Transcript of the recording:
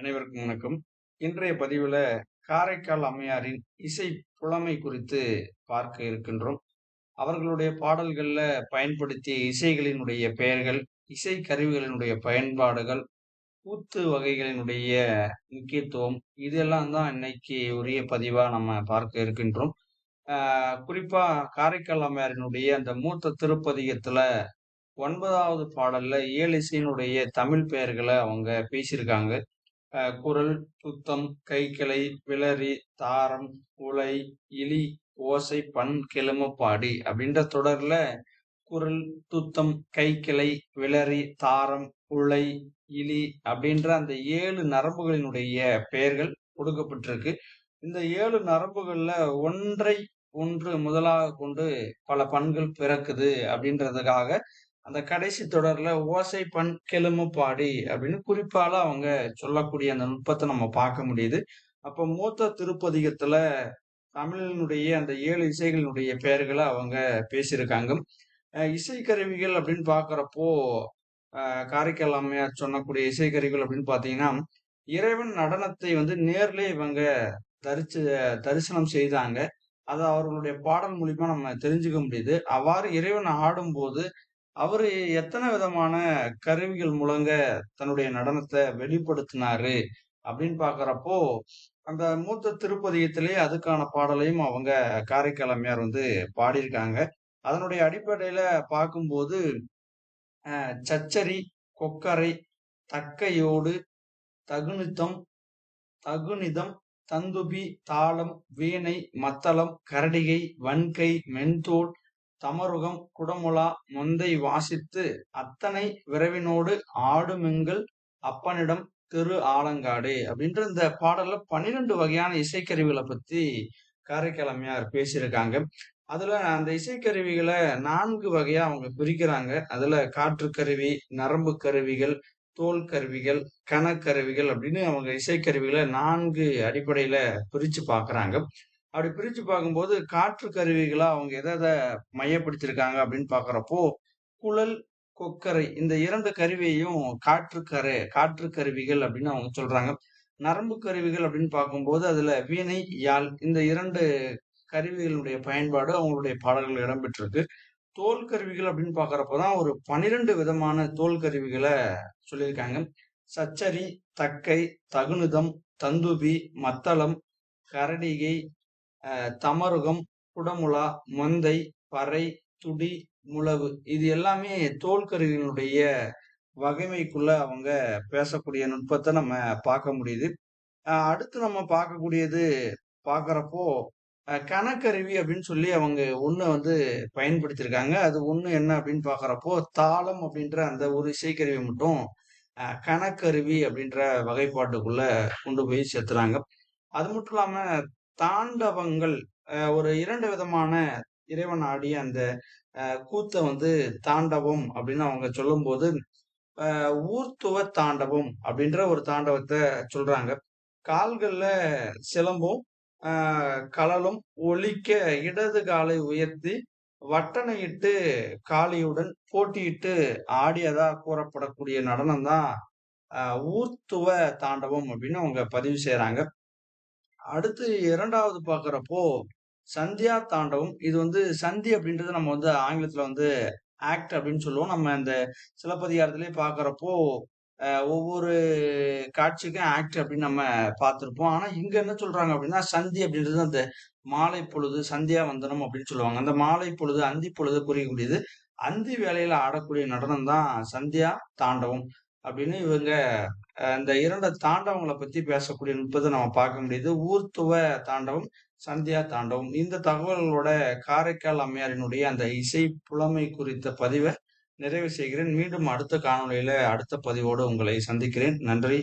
அனைவருக்கும் வணக்கம். இன்றைய பதிவில் காரைக்கால் அம்மையாரின் இசை புலமை குறித்து பார்க்க இருக்கின்றோம். அவர்களுடைய பாடல்களில் பயன்படுத்திய இசைகளினுடைய பெயர்கள், இசை கருவிகளினுடைய பயன்பாடுகள், கூத்து வகைகளினுடைய முக்கியத்துவம் இதெல்லாம் தான் இன்னைக்கு உரிய பதிவாக நம்ம பார்க்க இருக்கின்றோம். குறிப்பாக காரைக்கால் அம்மையாரினுடைய அந்த மூத்த திருப்பதிகத்தில் ஒன்பதாவது பாடலில் ஏழு இசையினுடைய தமிழ் பெயர்களை அவங்க பேசியிருக்காங்க. குரல், துத்தம், கைக்கிளை, விளரி, தாரம், உலை, இலி ஓசை, பண், கெழும, அப்படின்ற தொடர்ல குரல், துத்தம், கைக்கிளை, விளரி, தாரம், உலை, இலி அப்படின்ற அந்த ஏழு நரம்புகளினுடைய பெயர்கள் கொடுக்கப்பட்டிருக்கு. இந்த ஏழு நரம்புகள்ல ஒன்றை ஒன்று முதலாக கொண்டு பல பண்கள் பிறக்குது அப்படின்றதுக்காக அந்த கடைசி தொடர்ல ஓசை, பண், கெலுமு பாடி அப்படின்னு குறிப்பால அவங்க சொல்லக்கூடிய அந்த நுட்பத்தை நம்ம பார்க்க முடியுது. அப்ப மூத்த திருப்பதிகத்துல தமிழினுடைய அந்த ஏழு இசைகளினுடைய பெயர்களை அவங்க பேசியிருக்காங்க. இசைக்கருவிகள் அப்படின்னு பாக்குறப்போ காரைக்கால் அம்மையார் சொன்னக்கூடிய இசைக்கருவிகள் அப்படின்னு பார்த்தீங்கன்னா, இறைவன் நடனத்தை வந்து நேர்ல இவங்க தரிச்சு தரிசனம் செய்தாங்க. அதை அவர்களுடைய பாடல் மூலியமா நம்ம தெரிஞ்சுக்க முடியுது. அவ்வாறு இறைவன் ஆடும்போது, அவரு எத்தனை விதமான கருவிகள் மூலங்க தன்னுடைய நடனத்தை வெளிப்படுத்தினாரு அப்படின்னு பாக்குறப்போ அந்த மூத்த திருப்பதியத்திலே அதுக்கான பாடலையும் அவங்க காரைக்கால் அம்மையார் வந்து பாடியிருக்காங்க. அதனுடைய அடிப்படையில பார்க்கும்போது, சச்சரி, கொக்கரை, தக்கையோடு, தகுனித்தம் தகுனிதம் தந்துபி, தாளம், வீணை, மத்தளம், கரடிகை, வன்கை, மென்தோல், தமருகம், குடமுலா மொந்தை வாசித்து அத்தனை விரைவினோடு ஆடுமெங்கள் அப்பனிடம் திரு ஆலங்காடு அப்படின்ற இந்த பாடல்ல 12 வகையான இசைக்கருவிகளை பத்தி காரைக்கிழமையார் பேசியிருக்காங்க. அதுல அந்த இசைக்கருவிகளை நான்கு வகையா அவங்க பிரிக்கிறாங்க. அதுல காற்றுக்கருவி, நரம்பு கருவிகள், தோல் கருவிகள், கனக்கருவிகள் அப்படின்னு அவங்க இசைக்கருவிகளை நான்கு அடிப்படையில பிரிச்சு பார்க்குறாங்க. அப்படி பிரிச்சு பார்க்கும்போது காற்று கருவிகளா அவங்க எதை எதை மையப்பிடிச்சிருக்காங்க அப்படின்னு பார்க்குறப்போ குழல், கொக்கரை இந்த இரண்டு கருவியையும் காற்றுக்கரு காற்று கருவிகள் அப்படின்னு அவங்க சொல்றாங்க. நரம்பு கருவிகள் அப்படின்னு பார்க்கும்போது அதுல வீணை, யாழ் இந்த இரண்டு கருவிகளுடைய பயன்பாடு அவங்களுடைய பாடல்கள் இடம்பெற்றிருக்கு. தோல் கருவிகள் அப்படின்னு பார்க்கிறப்ப தான் ஒரு 12 விதமான தோல் கருவிகளை சொல்லியிருக்காங்க. சச்சரி, தக்கை, தகுனுதம் தந்துபி, மத்தளம், கரடிகை, தமருகம், குடமுழா, மொந்தை, பறை, துடி, முழவு இது எல்லாமே தோல்கருவினுடைய வகைமைக்குள்ள அவங்க பேசக்கூடிய நுட்பத்தை நம்ம பார்க்க முடியுது. அடுத்து நம்ம பார்க்கக்கூடியது பார்க்குறப்போ கணக்கருவி அப்படின்னு சொல்லி அவங்க ஒன்று வந்து பயன்படுத்தியிருக்காங்க. அது ஒன்று என்ன அப்படின்னு பார்க்குறப்போ தாளம் அப்படின்ற அந்த ஒரு இசைக்கருவி மட்டும் கணக்கருவி அப்படின்ற வகைப்பாட்டுக்குள்ள கொண்டு போய் சேர்த்துறாங்க. அது மட்டும் இல்லாமல் தாண்டவங்கள் ஒரு இரண்டு விதமான இறைவன் ஆடிய அந்த கூத்தை கூத்த வந்து தாண்டவம் அப்படின்னு அவங்க சொல்லும்போது, ஊர்த்துவ தாண்டவம் அப்படின்ற ஒரு தாண்டவத்தை சொல்றாங்க. கால்களில் சிலம்பும், கலலும் ஒழிக்க இடது காலை உயர்த்தி வட்டணையிட்டு காளியுடன் போட்டியிட்டு ஆடியதா கூறப்படக்கூடிய நடனம் தான் ஊர்த்துவ தாண்டவம் அப்படின்னு அவங்க பதிவு செய்கிறாங்க அடுத்து இரண்டாவது பார்க்குறப்போ சந்தியா தாண்டவம். இது வந்து சந்தி அப்படின்றது நம்ம வந்து ஆங்கிலத்துல வந்து ஆக்ட் அப்படின்னு சொல்லுவோம். நம்ம அந்த சிலப்பதிகாரத்திலேயே பார்க்குறப்போ அ ஒவ்வொரு காட்சிக்கும் ஆக்ட் அப்படின்னு நம்ம பார்த்திருப்போம். ஆனா இங்க என்ன சொல்றாங்க அப்படின்னா, சந்தி அப்படின்றது அந்த மாலை பொழுது, சந்தியா வந்தனம் அப்படின்னு சொல்லுவாங்க. அந்த மாலை பொழுது, அந்தி பொழுது குறிக்கக்கூடியது. அந்தி வேளையில ஆடக்கூடிய நடனம் தான் சந்தியா தாண்டவம் அப்படின்னு இவங்க இந்த இரண்டு தாண்டவங்களை பத்தி பேசக்கூடிய நுட்பத்தை நம்ம பார்க்க முடியுது. ஊர்த்துவ தாண்டவம், சந்தியா தாண்டவம். இந்த தகவல்களோட காரைக்கால் அம்மையாரினுடைய அந்த இசை புலமை குறித்த பதிவை நிறைவு செய்கிறேன். மீண்டும் அடுத்த காணொலியில அடுத்த பதிவோடு உங்களை சந்திக்கிறேன். நன்றி.